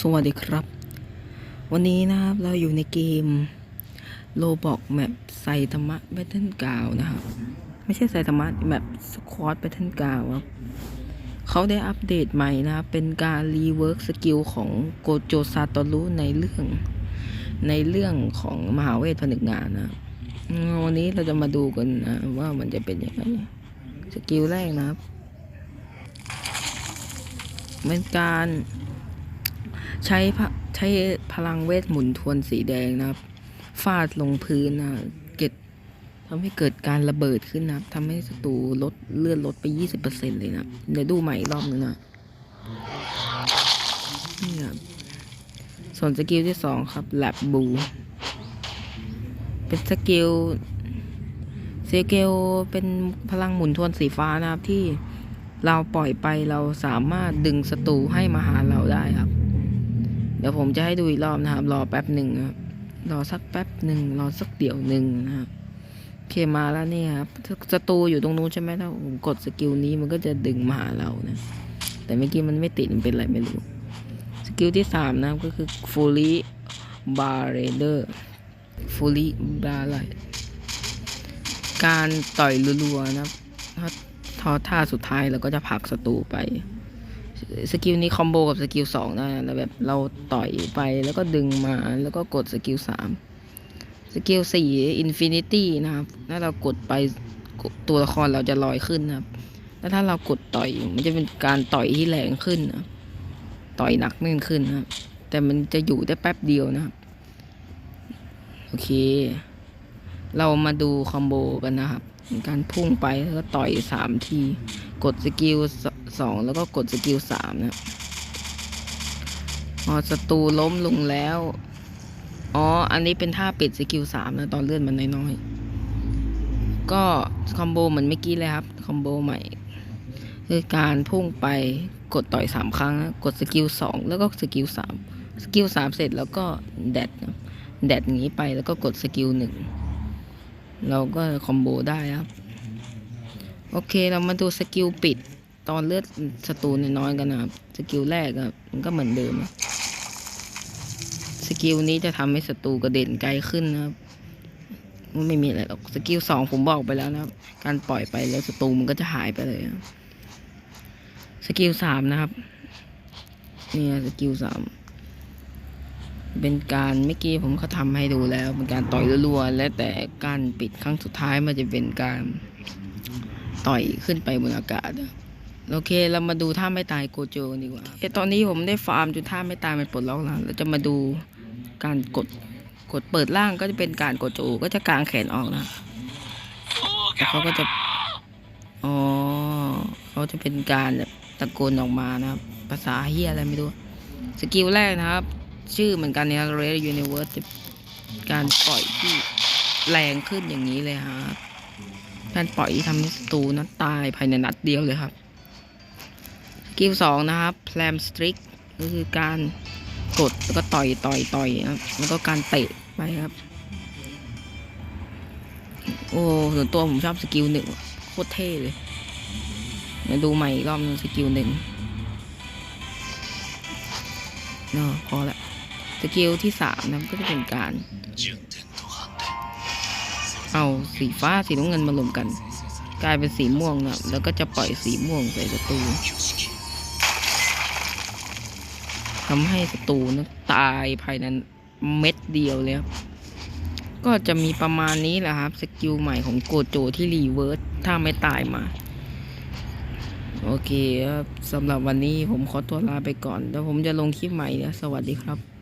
สวัสดีครับ วันนี้นะครับ เราอยู่ในเกมโลบอกแมปไซธรรมะแบทเทิลกาวนะครับ ไม่ใช่ไซธรรมะแมปสควอตแบทเทิลกาวครับเขาได้อัปเดตใหม่นะครับ เป็นการรีเวิร์กสกิลของโกโจซาโตรุในเรื่อง ในเรื่องของมหาเวทผนึกงานนะวันนี้เราจะมาดูกันนะว่ามันจะเป็นยังไงสกิลแรกนะครับเป็นการ ใช้พะใช้พลังเวทหมุนทวนสีแดงนะครับ ฟาดลงพื้นนะเกิดทำให้เกิดการระเบิดขึ้นนะทำให้ศัตรูลดเลื่อนลดไป 20%เลยนะเดี๋ยวดูใหม่อีกรอบนึงนะนี่ครับส่วนสกิลที่สองครับแลบบู เป็นสกิลสกิลเป็นพลังหมุนทวนสีฟ้านะครับที่เราปล่อยไปเราสามารถดึงศัตรูให้มาหาเราได้ครับ เดี๋ยวผมจะให้ดูอีกรอบนะครับ รอแป๊บหนึ่งครับรอสักแป๊บหนึ่งรอสักเดี๋ยวหนึ่งนะครับโอเคมาแล้วนี่ครับศัตรูอยู่ตรงนู้นใช่ไหมถ้าผมกดสกิลนี้มันก็จะดึงมาหาเรานะ แต่เมื่อกี้มันไม่ติดมันเป็นอะไรไม่รู้สกิลที่สามนะครับก็คือ fully barrader fully barrage การต่อยรัวๆนะครับถ้าทอท่าสุดท้ายเราก็จะผลักศัตรูไป สกิลนี้คอมโบกับสกิลสองได้นะแล้วแบบเราต่อยไปแล้วก็ดึงมาแล้วก็กดสกิลสามสกิลสี่อินฟินิตี้นะครับถ้าเรากดไปตัวละครเราจะลอยขึ้นนะครับแล้วถ้าเรากดต่อยมันจะเป็นการต่อยที่แรงขึ้นนะต่อยหนักแน่นขึ้นนะครับแต่มันจะอยู่ได้แป๊บเดียวนะครับ โอเค เรามาดูคอมโบกันนะครับ การพุ่งไปแล้วก็ต่อยสามที กดสกิลสองแล้วก็กดสกิลสามนะครับพอศัตรูล้มลงแล้ว อ๋อ อันนี้เป็นท่าปิดสกิลสามนะตอนเลื่อนมันน้อยๆ ก็คอมโบเหมือนเมื่อกี้เลยครับ คอมโบใหม่ คือการพุ่งไปกดต่อยสามครั้งนะกดสกิลสองแล้วก็สกิลสามสกิลสามเสร็จแล้วก็แดดนะแดดงนี้ไปแล้วก็กดสกิลหนึ่งเราก็คอมโบได้ครับ โอเคเรามาดูสกิลปิดตอนเลือดศัตรูน้อยกันนะครับ สกิลแรกอะมันก็เหมือนเดิม สกิลนี้จะทำให้ศัตรูกระเด็นไกลขึ้นนะครับมันไม่มีอะไรหรอกสกิลสองผมบอกไปแล้วนะครับ การปล่อยไปแล้วศัตรูมันก็จะหายไปเลยสกิลสามนะครับนี่สกิลสามเป็นการเมื่อกี้ผมก็ทำให้ดูแล้ว เป็นการต่อยรัวๆและแต่การปิดครั้งสุดท้ายมันจะเป็นการ ต่อยขึ้นไปบนอากาศ โอเค เรามาดูท่าไม่ตายโกโจกันดีกว่าเอตอนนี้ผมได้ฟาร์มจนท่าไม่ตายมันปลดล็อกแล้วเราจะมาดูการกดกดเปิดล่างก็จะเป็นการกดโจก็จะกางแขนออกนะแล้วเขาก็จะอ๋อเขาจะเป็นการแบบตะโกนออกมานะครับ ภาษาเฮียอะไรไม่รู้ สกิลแรกนะครับ ชื่อเหมือนกันเนี่ย Red Universe จะการปล่อยที่แรงขึ้นอย่างนี้เลยครับ การปล่อยที่ทำให้ศัตรูนั้นตายภายในนัดเดียวเลยครับสกิลสองนะครับแพลมสตริกก็คือการกดแล้วก็ต่อยต่อยต่อยครับแล้วก็การเตะไปครับ โอ้ส่วนตัวผมชอบสกิลหนึ่งโคตรเท่เลยมาดูใหม่อีกรอบนึงสกิลหนึ่งเนาะพอละสกิลที่สามนะก็จะเป็นการ เอาสีฟ้าสีน้ำเงินมารวมกัน กลายเป็นสีม่วงนะแล้วก็จะปล่อยสีม่วงใส่ศัตรูทำให้ศัตรูนะตายภายในเม็ดเดียวเลยครับก็จะมีประมาณนี้แหละครับ สกิลใหม่ของโกโจที่รีเวิร์สถ้าไม่ตายมา โอเคครับสำหรับวันนี้ผมขอตัวลาไปก่อน แล้วผมจะลงคลิปใหม่นะสวัสดีครับ